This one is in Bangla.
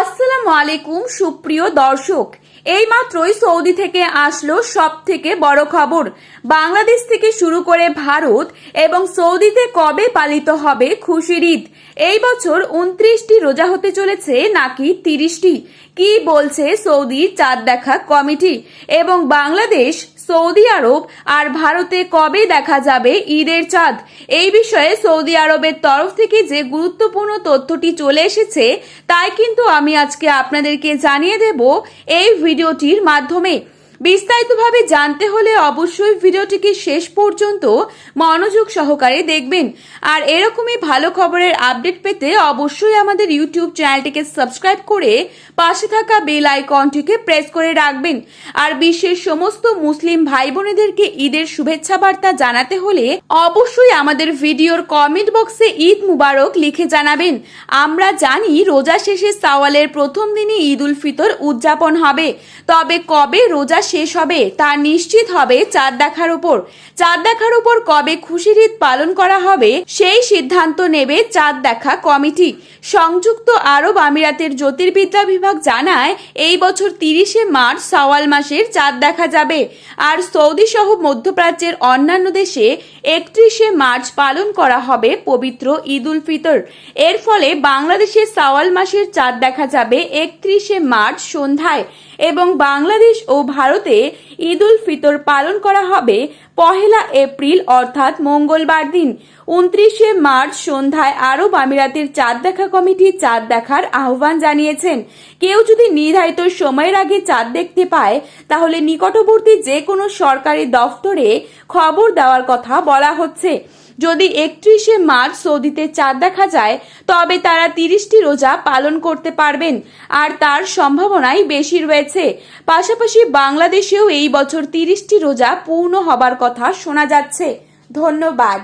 আসসালামু আলাইকুম, সুপ্রিয় দর্শক। এইমাত্রই সৌদি থেকে আসলো সব থেকে বড় খবর। বাংলাদেশ থেকে শুরু করে ভারত এবং সৌদিতে কবে পালিত হবে খুশির ঈদ? এই বছর উনত্রিশটি রোজা হতে চলেছে, নাকি তিরিশটি? কি বলছে সৌদি চাঁদ দেখা কমিটি? এবং বাংলাদেশ সৌদি আরব আর ভারতে কবে দেখা যাবে ঈদের চাঁদ? এই বিষয়ে সৌদি আরবের তরফ থেকে যে গুরুত্বপূর্ণ তথ্যটি চলে এসেছে, তাই কিন্তু আমি আজকে আপনাদেরকে জানিয়ে দেব এই ভিডিওটির মাধ্যমে। বিস্তারিতভাবে জানতে হলে অবশ্যই ভিডিওটিকে শেষ পর্যন্ত মনোযোগ সহকারে দেখবেন। আর এরকমই ভালো খবরের আপডেট পেতে অবশ্যই আমাদের ইউটিউব চ্যানেলটিকে সাবস্ক্রাইব করে পাশে থাকা বেল আইকনটিকে প্রেস করে রাখবেন। আর বিশ্বের সমস্ত মুসলিম ভাই বোনেদেরকে ঈদের শুভেচ্ছা বার্তা জানাতে হলে অবশ্যই আমাদের ভিডিওর কমেন্ট বক্সে ঈদ মুবারক লিখে জানাবেন। আমরা জানি রোজা শেষে সাওয়ালের প্রথম দিনই ঈদ উল ফিতর উদযাপন হবে। তবে কবে রোজা শেষ হবে, তা নিশ্চিত হবে চাঁদ দেখার উপর। চাঁদ দেখার উপর কবে খুশির ঈদ পালন করা হবে, সেই সিদ্ধান্ত নেবে চাঁদ দেখা কমিটি। সংযুক্ত আরব আমিরাতের জ্যোতির্বিদ্যা বিভাগ জানায়, এই বছর তিরিশে মার্চ সওয়াল মাসের চাঁদ দেখা যাবে। আর সৌদি সহ মধ্যপ্রাচ্যের অন্যান্য দেশে একত্রিশে মার্চ পালন করা হবে পবিত্র ঈদ উল ফিতর। এর ফলে বাংলাদেশে সাওয়াল মাসের চাঁদ দেখা যাবে একত্রিশে মার্চ সন্ধ্যায় এবং বাংলাদেশ ও ভারতে ঈদ উল ফিতর পালন করা হবে পহেলা এপ্রিল, অর্থাৎ মঙ্গলবার দিন, উনত্রিশে মার্চ সন্ধ্যায় আরব আমিরাতের চাঁদ দেখা কমিটি চাঁদ দেখার আহ্বান জানিয়েছেন। কেউ যদি নির্ধারিত সময়ের আগে চাঁদ দেখতে পায়, তাহলে নিকটবর্তী যে কোনো সরকারি দফতরে খবর দেওয়ার কথা বলা হচ্ছে। যদি একত্রিশে মার্চ সৌদিতে চাঁদ দেখা যায়, তবে তারা তিরিশটি রোজা পালন করতে পারবেন, আর তার সম্ভাবনাই বেশি রয়েছে। পাশাপাশি বাংলাদেশেও এই বছর তিরিশটি রোজা পূর্ণ হবার কথা শোনা যাচ্ছে। ধন্যবাদ।